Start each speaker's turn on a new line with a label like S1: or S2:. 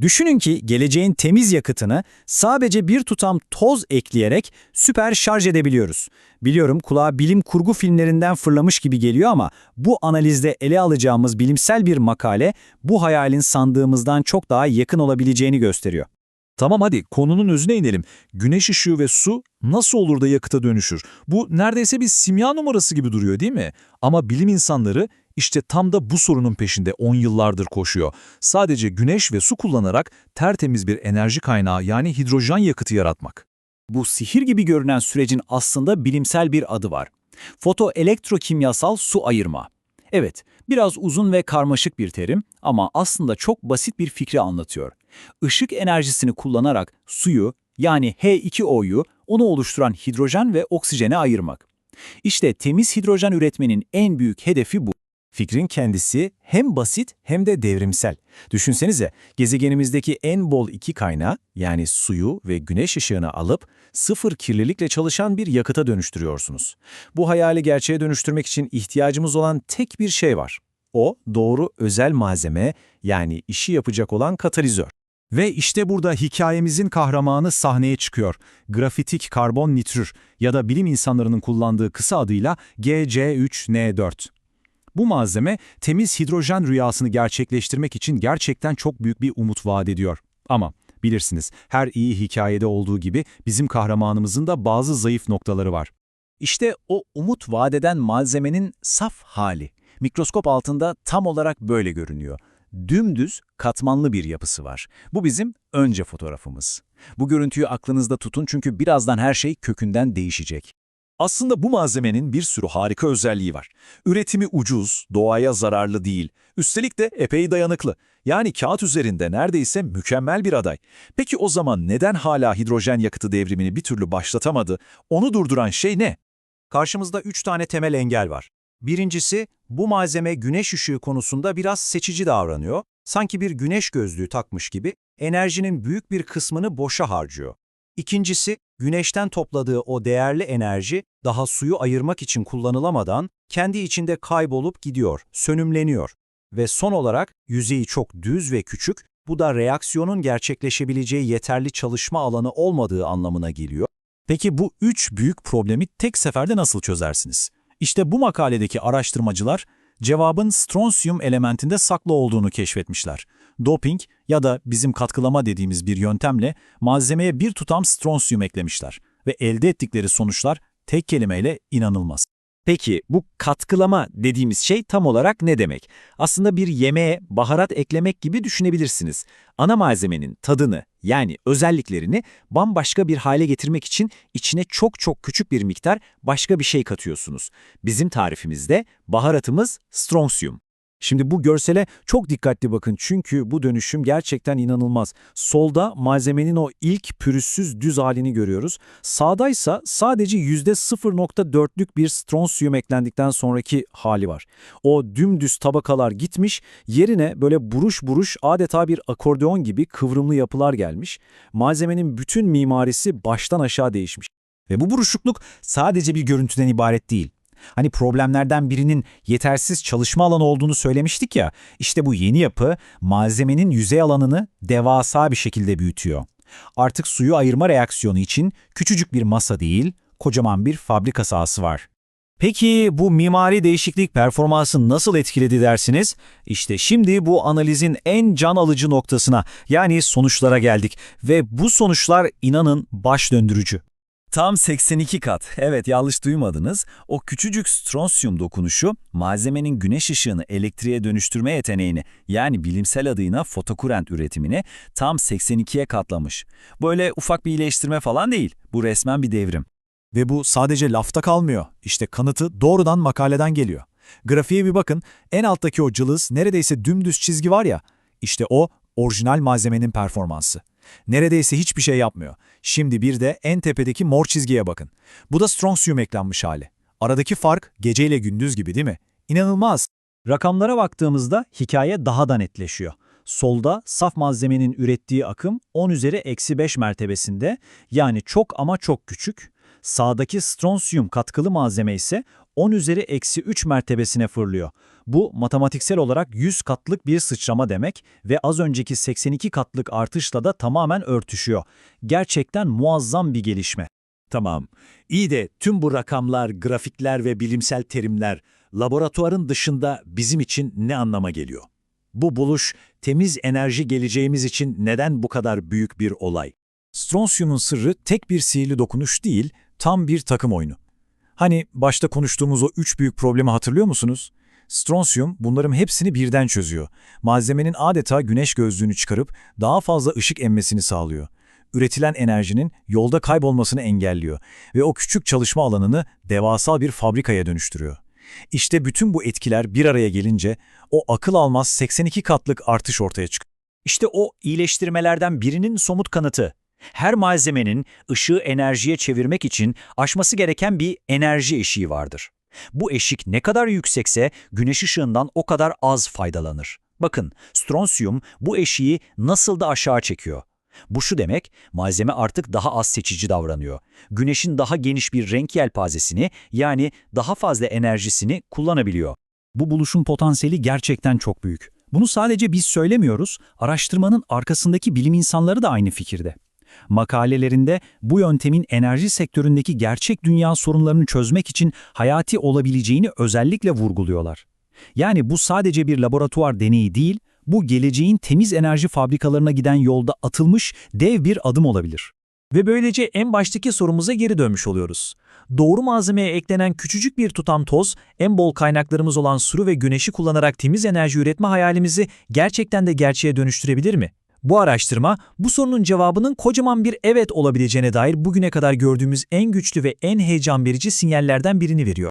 S1: Düşünün ki geleceğin temiz yakıtını sadece bir tutam toz ekleyerek süper şarj edebiliyoruz. Biliyorum kulağa bilim kurgu filmlerinden fırlamış gibi geliyor ama bu analizde ele alacağımız bilimsel bir makale bu hayalin sandığımızdan çok daha yakın olabileceğini gösteriyor.
S2: Tamam hadi konunun özüne inelim. Güneş ışığı ve su nasıl olur da yakıta dönüşür? Bu neredeyse bir simya numarası gibi duruyor değil mi? Ama bilim insanları işte tam da bu sorunun peşinde 10 yıllardır koşuyor. Sadece güneş ve su kullanarak tertemiz bir enerji kaynağı yani hidrojen yakıtı yaratmak.
S1: Bu sihir gibi görünen sürecin aslında bilimsel bir adı var. Fotoelektrokimyasal su ayırma. Evet, biraz uzun ve karmaşık bir terim ama aslında çok basit bir fikri anlatıyor. Işık enerjisini kullanarak suyu yani H2O'yu onu oluşturan hidrojen ve oksijene ayırmak. İşte temiz hidrojen üretmenin en büyük hedefi bu. Fikrin kendisi hem basit hem de devrimsel. Düşünsenize, gezegenimizdeki en bol iki kaynağı yani suyu ve güneş ışığını alıp sıfır kirlilikle çalışan bir yakıta dönüştürüyorsunuz. Bu hayali gerçeğe dönüştürmek için ihtiyacımız olan tek bir şey var. O doğru özel malzeme yani işi yapacak olan katalizör. Ve işte burada hikayemizin kahramanı sahneye çıkıyor. Grafitik karbon nitrür ya da bilim insanlarının kullandığı kısa adıyla GC3N4. Bu malzeme temiz hidrojen rüyasını gerçekleştirmek için gerçekten çok büyük bir umut vaat ediyor. Ama bilirsiniz her iyi hikayede olduğu gibi bizim kahramanımızın da bazı zayıf noktaları var. İşte o umut vaat eden malzemenin saf hali. Mikroskop altında tam olarak böyle görünüyor. Dümdüz, katmanlı bir yapısı var. Bu bizim önce fotoğrafımız. Bu görüntüyü aklınızda tutun çünkü birazdan her şey kökünden değişecek.
S2: Aslında bu malzemenin bir sürü harika özelliği var. Üretimi ucuz, doğaya zararlı değil. Üstelik de epey dayanıklı. Yani kağıt üzerinde neredeyse mükemmel bir aday. Peki o zaman neden hala hidrojen yakıtı devrimini bir türlü başlatamadı? Onu durduran şey ne?
S1: Karşımızda üç tane temel engel var. Birincisi, bu malzeme güneş ışığı konusunda biraz seçici davranıyor. Sanki bir güneş gözlüğü takmış gibi enerjinin büyük bir kısmını boşa harcıyor. İkincisi, güneşten topladığı o değerli enerji daha suyu ayırmak için kullanılamadan kendi içinde kaybolup gidiyor, sönümleniyor. Ve son olarak yüzeyi çok düz ve küçük, bu da reaksiyonun gerçekleşebileceği yeterli çalışma alanı olmadığı anlamına geliyor. Peki bu üç büyük problemi tek seferde nasıl çözersiniz? İşte bu makaledeki araştırmacılar cevabın stronsiyum elementinde saklı olduğunu keşfetmişler. Doping ya da bizim katkılama dediğimiz bir yöntemle malzemeye bir tutam stronsiyum eklemişler ve elde ettikleri sonuçlar tek kelimeyle inanılmaz. Peki bu katkılama dediğimiz şey tam olarak ne demek? Aslında bir yemeğe baharat eklemek gibi düşünebilirsiniz. Ana malzemenin tadını yani özelliklerini bambaşka bir hale getirmek için içine çok çok küçük bir miktar başka bir şey katıyorsunuz. Bizim tarifimizde baharatımız strontium. Şimdi bu görsele çok dikkatli bakın çünkü bu dönüşüm gerçekten inanılmaz. Solda malzemenin o ilk pürüzsüz düz halini görüyoruz. Sağdaysa sadece %0.4'lük bir stronsiyum eklendikten sonraki hali var. O dümdüz tabakalar gitmiş, yerine böyle buruş buruş adeta bir akordeon gibi kıvrımlı yapılar gelmiş. Malzemenin bütün mimarisi baştan aşağı değişmiş. Ve bu buruşukluk sadece bir görüntüden ibaret değil. Hani problemlerden birinin yetersiz çalışma alanı olduğunu söylemiştik ya, işte bu yeni yapı malzemenin yüzey alanını devasa bir şekilde büyütüyor. Artık suyu ayırma reaksiyonu için küçücük bir masa değil, kocaman bir fabrika sahası var. Peki bu mimari değişiklik performansı nasıl etkiledi dersiniz? İşte şimdi bu analizin en can alıcı noktasına yani sonuçlara geldik ve bu sonuçlar inanın baş döndürücü. Tam 82 kat. Evet yanlış duymadınız. O küçücük stronsiyum dokunuşu malzemenin güneş ışığını elektriğe dönüştürme yeteneğini yani bilimsel adıyla fotokurent üretimini tam 82'ye katlamış. Böyle ufak bir iyileştirme falan değil. Bu resmen bir devrim. Ve bu sadece lafta kalmıyor. İşte kanıtı doğrudan makaleden geliyor. Grafiğe bir bakın. En alttaki o cılız neredeyse dümdüz çizgi var ya. İşte o orijinal malzemenin performansı. Neredeyse hiçbir şey yapmıyor. Şimdi bir de en tepedeki mor çizgiye bakın. Bu da strontium eklenmiş hali. Aradaki fark geceyle gündüz gibi değil mi? İnanılmaz. Rakamlara baktığımızda hikaye daha da netleşiyor. Solda saf malzemenin ürettiği akım 10 üzeri eksi 5 mertebesinde yani çok ama çok küçük. Sağdaki stronsiyum katkılı malzeme ise 10 üzeri eksi 3 mertebesine fırlıyor. Bu matematiksel olarak 100 katlık bir sıçrama demek ve az önceki 82 katlık artışla da tamamen örtüşüyor. Gerçekten muazzam bir gelişme.
S3: Tamam. İyi de tüm bu rakamlar, grafikler ve bilimsel terimler laboratuvarın dışında bizim için ne anlama geliyor? Bu buluş temiz enerji geleceğimiz için neden bu kadar büyük bir olay?
S2: Stronsiyumun sırrı tek bir sihirli dokunuş değil, tam bir takım oyunu. Hani başta konuştuğumuz o üç büyük problemi hatırlıyor musunuz? Stronsiyum bunların hepsini birden çözüyor. Malzemenin adeta güneş gözlüğünü çıkarıp daha fazla ışık emmesini sağlıyor. Üretilen enerjinin yolda kaybolmasını engelliyor ve o küçük çalışma alanını devasal bir fabrikaya dönüştürüyor. İşte bütün bu etkiler bir araya gelince o akıl almaz 82 katlık artış ortaya çıkıyor.
S1: İşte o iyileştirmelerden birinin somut kanıtı. Her malzemenin ışığı enerjiye çevirmek için aşması gereken bir enerji eşiği vardır. Bu eşik ne kadar yüksekse güneş ışığından o kadar az faydalanır. Bakın, stronsiyum bu eşiği nasıl da aşağı çekiyor. Bu şu demek, malzeme artık daha az seçici davranıyor. Güneşin daha geniş bir renk yelpazesini yani daha fazla enerjisini kullanabiliyor. Bu buluşun potansiyeli gerçekten çok büyük. Bunu sadece biz söylemiyoruz, araştırmanın arkasındaki bilim insanları da aynı fikirde. Makalelerinde bu yöntemin enerji sektöründeki gerçek dünya sorunlarını çözmek için hayati olabileceğini özellikle vurguluyorlar. Yani bu sadece bir laboratuvar deneyi değil, bu geleceğin temiz enerji fabrikalarına giden yolda atılmış dev bir adım olabilir. Ve böylece en baştaki sorumuza geri dönmüş oluyoruz. Doğru malzemeye eklenen küçücük bir tutam toz, en bol kaynaklarımız olan suru ve güneşi kullanarak temiz enerji üretme hayalimizi gerçekten de gerçeğe dönüştürebilir mi? Bu araştırma, bu sorunun cevabının kocaman bir evet olabileceğine dair bugüne kadar gördüğümüz en güçlü ve en heyecan verici sinyallerden birini veriyor.